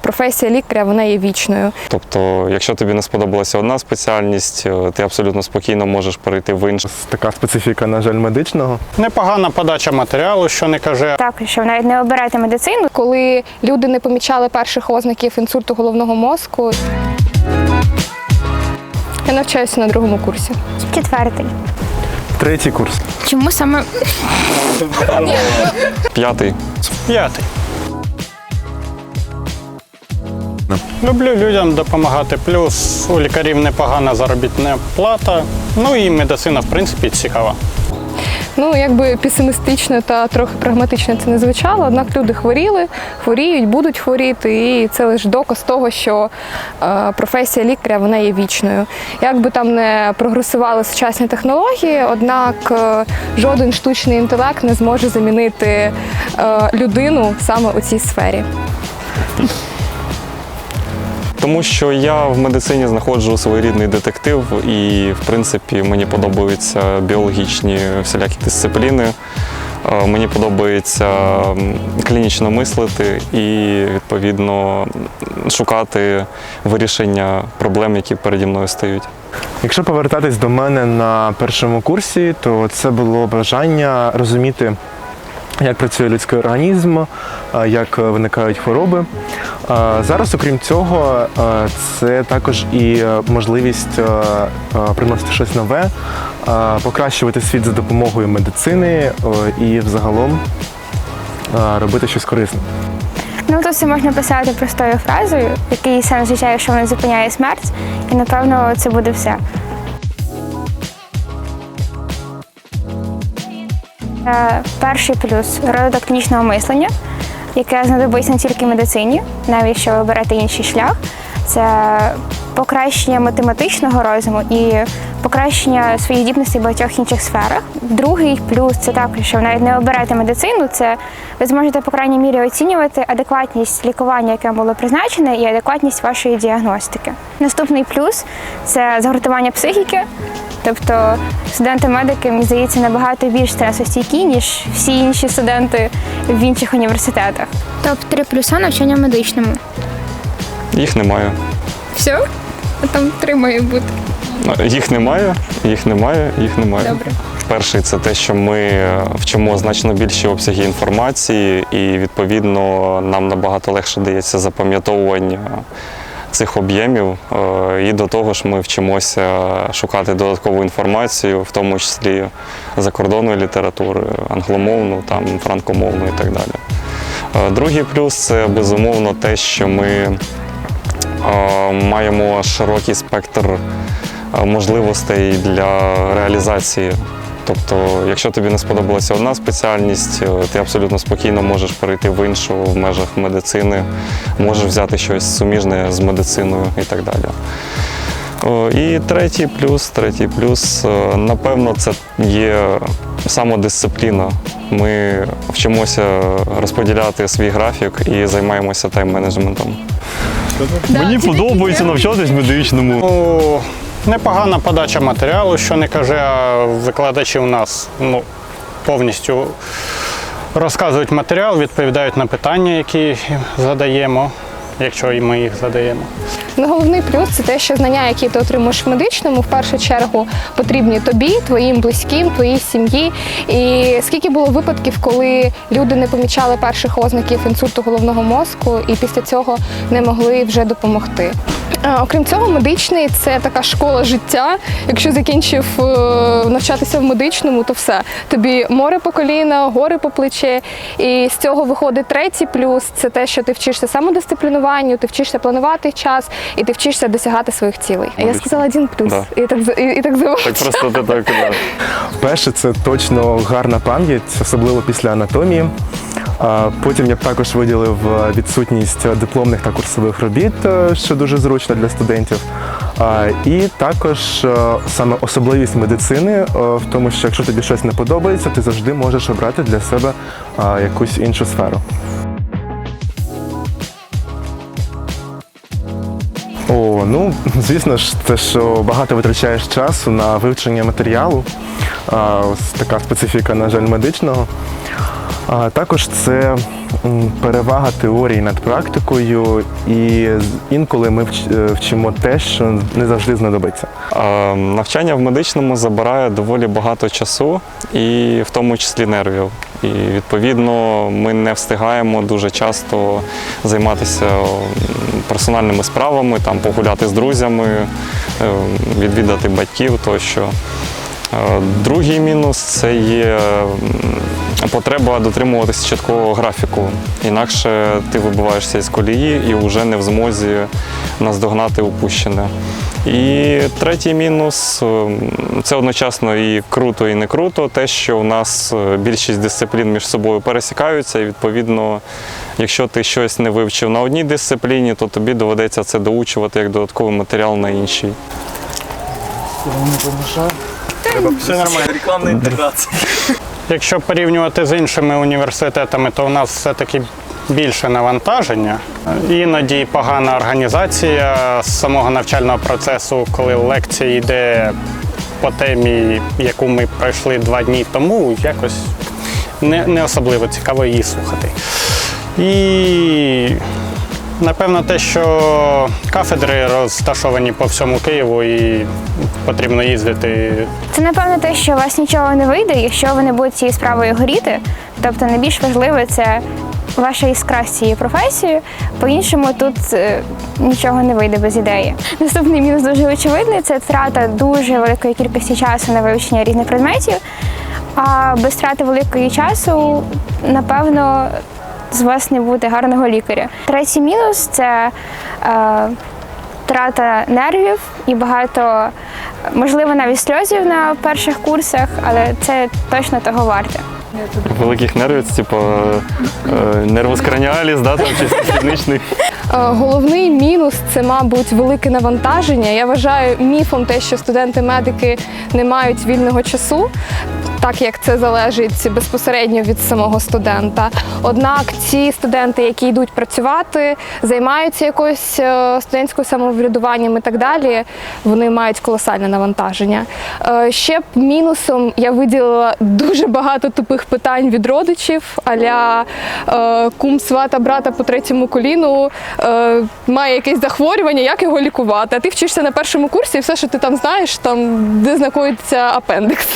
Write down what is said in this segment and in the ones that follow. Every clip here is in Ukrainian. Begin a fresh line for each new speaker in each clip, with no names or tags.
Професія лікаря вона є вічною.
Тобто, якщо тобі не сподобалася одна спеціальність, е, ти абсолютно спокійно можеш перейти в іншу.
Така специфіка, на жаль, медичного.
Непогана подача матеріалу, що не каже.
Так, що навіть не обирайте медицину.
Коли люди не помічали перших ознаків інсульту головного мозку. Я навчаюся на другому курсі.
Четвертий.
Третій курс.
Чому саме
П'ятий
П'ятий. Люблю людям допомагати. Плюс у лікарів непогана заробітна плата. Ну і медицина, в принципі, цікава.
Ну, якби песимістично та трохи прагматично це не звучало, однак люди хворіли, хворіють, будуть хворіти, і це лише доказ того, що е, професія лікаря вона є вічною. Як би там не прогресували сучасні технології, однак е, жоден штучний інтелект не зможе замінити е, людину саме у цій сфері.
Тому що я в медицині знаходжу своєрідний детектив, і в принципі мені подобаються біологічні всілякі дисципліни. Е, Мені подобається клінічно мислити і відповідно шукати вирішення проблем, які переді мною стають.
Якщо повертатись до мене на першому курсі, то це було бажання розуміти, як працює людський організм, як виникають хвороби. Зараз, окрім цього, це також і е, можливість е, е, приносити щось нове, покращувати світ за допомогою медицини і взагалом робити щось корисне.
ну то це можна писати простою фразою, який сенс означає, що вона зупиняє смерть, і напевно це буде все. Перший плюс розвиток клінічного мислення, яке знадобиться не тільки медицині, навіть якщо ви берете інший шлях. Це покращення математичного розуму і покращення своїх здібностей в багатьох інших сферах. Другий плюс це також, що ви навіть не обираєте медицину, це ви зможете по крайній мірі оцінювати адекватність лікування, яке було призначене, і адекватність вашої діагностики. Наступний плюс це загортування психіки. Тобто студенти-медики, мені здається, набагато більш стресостійкі, ніж всі інші студенти в інших університетах.
Топ-3 плюса навчання медичному.
Їх немає.
Все? А там три має бути.
Їх немає, їх немає, їх немає.
Добре.
Перший це те, що ми вчимо значно більші обсяги інформації, і відповідно нам набагато легше дається запам'ятовування цих об'ємів. Е, І до того ж, ми вчимося шукати додаткову інформацію, в тому числі закордонної літератури, англомовну, там франкомовну і так далі. Е, Другий плюс це безумовно те, що ми е, маємо широкий спектр можливостей для реалізації. Тобто, якщо тобі не сподобалася одна спеціальність, е, ти абсолютно спокійно можеш перейти в іншу в межах медицини, можеш взяти щось суміжне з медициною і так далі. І третій плюс, третій плюс, е, напевно, це є самодисципліна. Ми вчимося розподіляти свій графік і займаємося тайм-менеджментом.
Мені подобається навчатись медичному.
Непогана подача матеріалу, що не каже, а викладачі у нас ну, повністю розказують матеріал, відповідають на питання, які задаємо, якщо і ми їх задаємо.
Ну, головний плюс це те, що знання, які ти отримуєш в медичному, в першу чергу потрібні тобі, твоїм близьким, твоїй сім'ї. І скільки було випадків, коли люди не помічали перших ознаків інсульту головного мозку і після цього не могли вже допомогти. Окрім цього, медичний це така школа життя. Якщо закінчив е, навчатися в медичному, то все. Тобі море по коліна, гори по плече. І з цього виходить третій плюс це те, що ти вчишся самодисциплінуванню, ти вчишся планувати час і ти вчишся досягати своїх цілей. А Я сказала один плюс.
Да.
І так з- і, і так
Так просто ти так. да.
Перше, це точно гарна пам'ять, особливо після анатомії. Потім я б також виділив е, відсутність дипломних та курсових робіт, е, що дуже зручно для студентів. І також е, саме особливість медицини е, в тому, що якщо тобі щось не подобається, ти завжди можеш обрати для себе якусь іншу сферу. О, ну звісно ж, те, що багато витрачаєш часу на вивчення матеріалу. Ось така специфіка, на жаль, медичного. А також це перевага теорії над практикою, і інколи ми е, вчимо те, що не завжди знадобиться.
Навчання в медичному забирає доволі багато часу і в тому числі нервів. І відповідно ми не встигаємо дуже часто займатися персональними справами, там погуляти з друзями, е, відвідати батьків тощо. Е, Другий мінус це є потреба дотримуватися чіткого графіку. Інакше ти вибиваєшся із колії і вже не в змозі наздогнати упущене. І третій мінус це одночасно і круто, і не круто. Те, що у нас е, більшість дисциплін між собою пересікаються, і відповідно, якщо ти щось не вивчив на одній дисципліні, то тобі доведеться це доучувати як додатковий матеріал на іншій.
Все нормально. Якщо порівнювати з іншими університетами, то у нас все-таки більше навантаження. Іноді погана організація з самого навчального процесу, коли лекція йде по темі, яку ми пройшли два дні тому, якось не, не особливо цікаво її слухати. І напевно те, що кафедри розташовані по всьому Києву і потрібно їздити
Це напевно те, що у вас нічого не вийде, якщо ви не будете цією справою горіти. Тобто найбільш важливе це ваша іскра з цією професією. По-іншому тут е, нічого не вийде без ідеї. Наступний мінус дуже очевидний це втрата дуже великої кількості часу на вивчення різних предметів. А без втрати великої часу, напевно, з вас не буде гарного лікаря. Третій мінус це е, втрата нервів і багато, можливо, навіть сльозів на перших курсах, але це точно того варте.
Великих нервів, це типу е, нервоскраніаліс, да, там чи сідничний.
Е, Головний мінус це, мабуть, велике навантаження. Я вважаю міфом те, що студенти-медики не мають вільного часу, так як це залежить безпосередньо від самого студента. Однак ці студенти, які йдуть працювати, займаються якоюсь е, студентським самоврядуванням і так далі, вони мають колосальне навантаження. Е, Ще б мінусом я виділила дуже багато тупих питань від родичів, аля е, кум свата брата по третьому коліну має якесь захворювання, як його лікувати. А ти вчишся на першому курсі, і все, що ти там знаєш, там де знаходиться апендикс.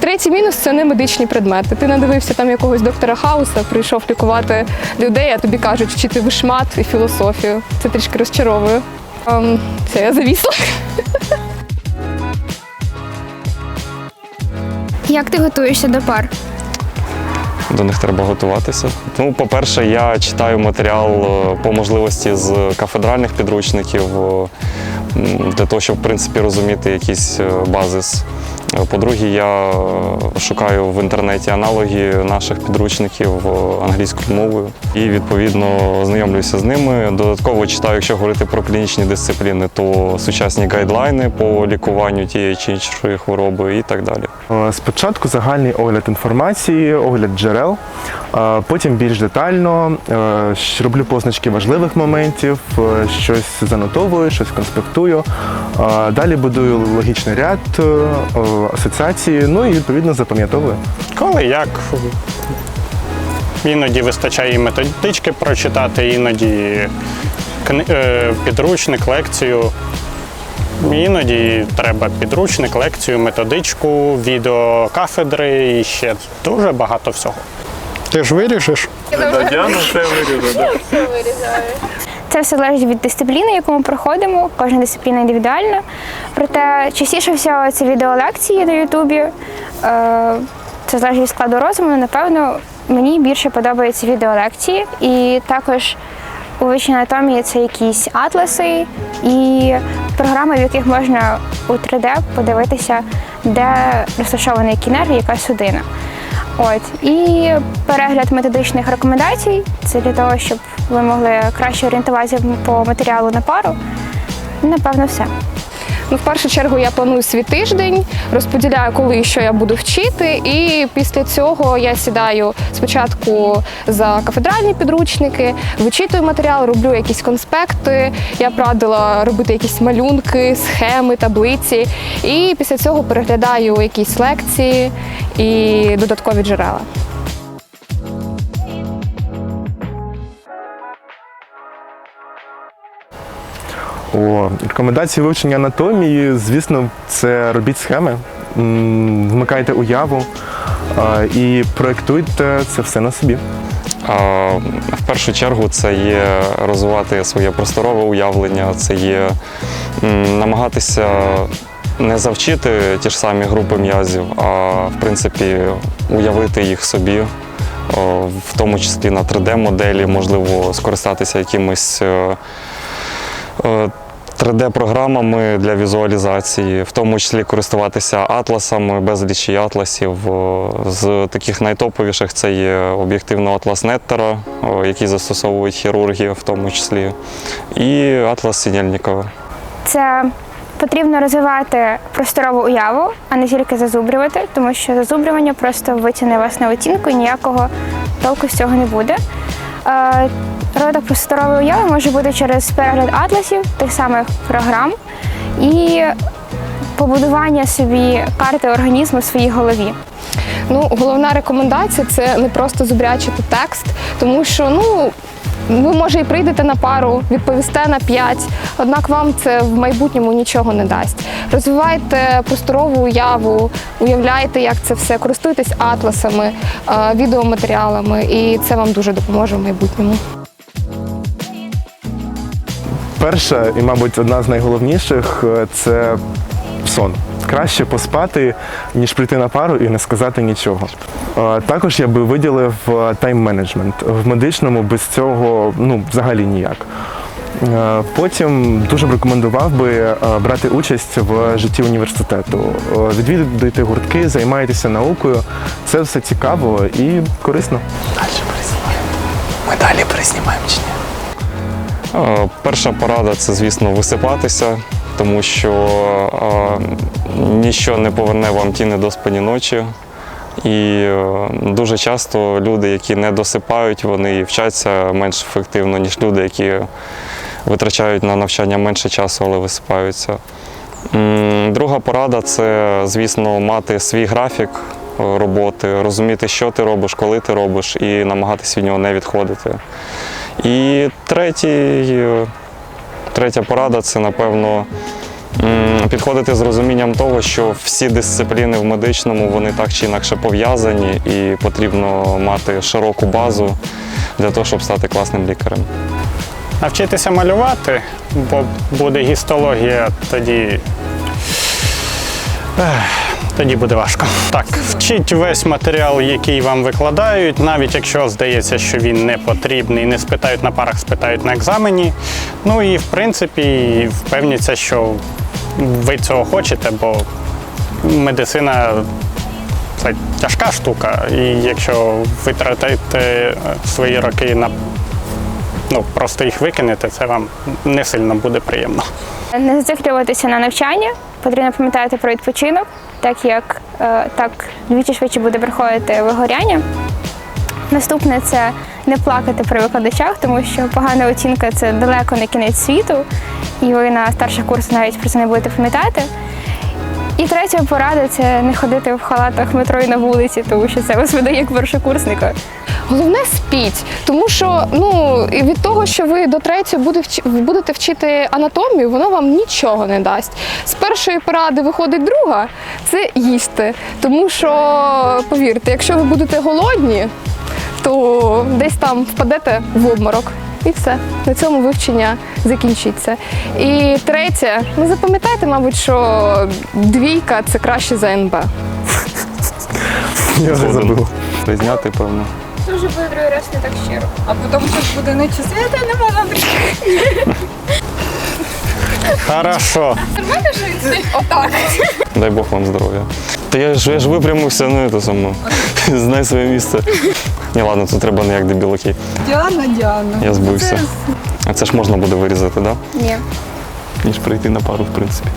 Третій мінус це не медичні предмети. Ти надивився там якогось доктора Хауса, прийшов лікувати людей, а тобі кажуть вчити вишмат і філософію. Це трішки розчаровує. Ем, Це я завісла.
Як ти готуєшся до пар?
До них треба готуватися. Ну, по-перше, я читаю матеріал е, по можливості з кафедральних підручників е, для того, щоб в принципі розуміти якийсь е, базис. По-друге, я шукаю в інтернеті аналоги наших підручників англійською мовою і відповідно знайомлюся з ними. Додатково читаю, якщо говорити про клінічні дисципліни, то сучасні гайдлайни по лікуванню тієї чи іншої хвороби і так далі.
Е, Спочатку загальний огляд інформації, огляд джерел, е, потім більш детально е, роблю позначки важливих моментів, щось занотовую, щось конспектую. Далі будую логічний ряд, асоціації, ну і відповідно запам'ятовую.
Коли як. Іноді вистачає і методички прочитати, іноді кни- е, підручник, лекцію. Іноді треба підручник, лекцію, методичку, відео кафедри і ще дуже багато всього. Ти ж вирішиш?
Це все залежить від дисципліни, яку ми проходимо. Кожна дисципліна індивідуальна. Проте частіше всього це відеолекції на Ютубі. Е, Це залежить від складу розуму. Напевно, мені більше подобаються відеолекції. І також у вищій анатомії це якісь атласи і програми, в яких можна у 3D подивитися, де розташований який яка судина. От і перегляд методичних рекомендацій це для того, щоб ви могли краще орієнтуватися по матеріалу на пару. Напевно, все.
Ну, в першу чергу я планую свій тиждень, розподіляю, коли і що я буду вчити, і після цього я сідаю спочатку за кафедральні підручники, вичитую матеріал, роблю якісь конспекти. Я б радила робити якісь малюнки, схеми, таблиці. І після цього переглядаю якісь лекції і додаткові джерела.
О, рекомендації вивчення анатомії, звісно, це робіть схеми, вмикайте уяву і проєктуйте це все на собі.
В першу чергу це є розвивати своє просторове уявлення, це є намагатися не завчити ті ж самі групи м'язів, а в принципі уявити їх собі, в тому числі на 3D-моделі, можливо, скористатися якимось. Е, е, 3D-програмами для візуалізації, в тому числі користуватися атласами, безлічі атласів. З таких найтоповіших це є об'єктивно атлас Неттера, який застосовують хірурги в тому числі, і атлас Сінельникова.
Це потрібно розвивати просторову уяву, а не тільки зазубрювати, тому що зазубрювання просто витягне вас на оцінку і ніякого толку з цього не буде. Розвиток просторової уяви може бути через перегляд атласів, тих самих програм і побудування собі карти організму в своїй голові.
Ну, головна рекомендація це не просто зубрячити текст, тому що ну. Ви може і прийдете на пару, відповісте на 5, однак вам це в майбутньому нічого не дасть. Розвивайте просторову уяву, уявляйте, як це все, користуйтесь атласами, відеоматеріалами, і це вам дуже допоможе в майбутньому.
Перша і, мабуть, одна з найголовніших е, це сон. Краще поспати, ніж прийти на пару і не сказати нічого. Е, Також я би виділив е, тайм-менеджмент. В медичному без цього ну, взагалі ніяк. Потім дуже б рекомендував би брати участь в житті університету. Відвідуйте гуртки, займайтеся наукою. Це все цікаво і корисно.
Е, Перша порада це, звісно, висипатися, тому що е, ніщо не поверне вам ті недоспані ночі. І е, дуже часто люди, які не досипають, вони вчаться менш ефективно, ніж люди, які витрачають на навчання менше часу, але висипаються. Друга порада це, звісно, мати свій графік е, роботи, розуміти, що ти робиш, коли ти робиш, і намагатися від нього не відходити. І третій, третя порада це, напевно, підходити з розумінням того, що всі дисципліни в медичному вони так чи інакше пов'язані, і потрібно мати широку базу для того, щоб стати класним лікарем.
Навчитися малювати, бо буде гістологія, тоді. Тоді буде важко. Так, вчіть весь матеріал, який вам викладають, навіть якщо здається, що він не потрібний, не спитають на парах, спитають на екзамені. Ну і в принципі впевніться, що ви цього хочете, бо медицина це тяжка штука. І якщо ви тратите свої роки на ну, просто їх викинете, це вам не сильно буде приємно.
Не зациклюватися на навчання, потрібно пам'ятати про відпочинок, так як е, так двічі швидше буде приходити вигоряння. Наступне це не плакати при викладачах, тому що погана оцінка це далеко не кінець світу, і ви на старших курсах навіть про це не будете пам'ятати. І третя порада це не ходити в халатах метро і на вулиці, тому що це вас видає як першокурсника.
Головне спіть, тому що ну і від того, що ви до третього будете вчити анатомію, воно вам нічого не дасть. З першої поради виходить друга це їсти. Тому що, повірте, якщо ви будете голодні, то десь там впадете в обморок. І все, на цьому вивчення закінчиться. І третє, ну запам'ятайте, мабуть, що двійка це краще за НБ.
Я вже забув.
Призняти, певно.
Буде другий раз не так щиро. А потім щось буде ночі свята, не можна
Хорошо.
Отак.
Дай Бог вам здоров'я. Та я ж, я ж випрямився, ну це само. Знай своє місце. Ні, ладно, тут треба не як дебіл.
Діана, Діана.
Я збився. А це ж можна буде вирізати, так? Да?
Ні.
Ніж прийти на пару, в принципі.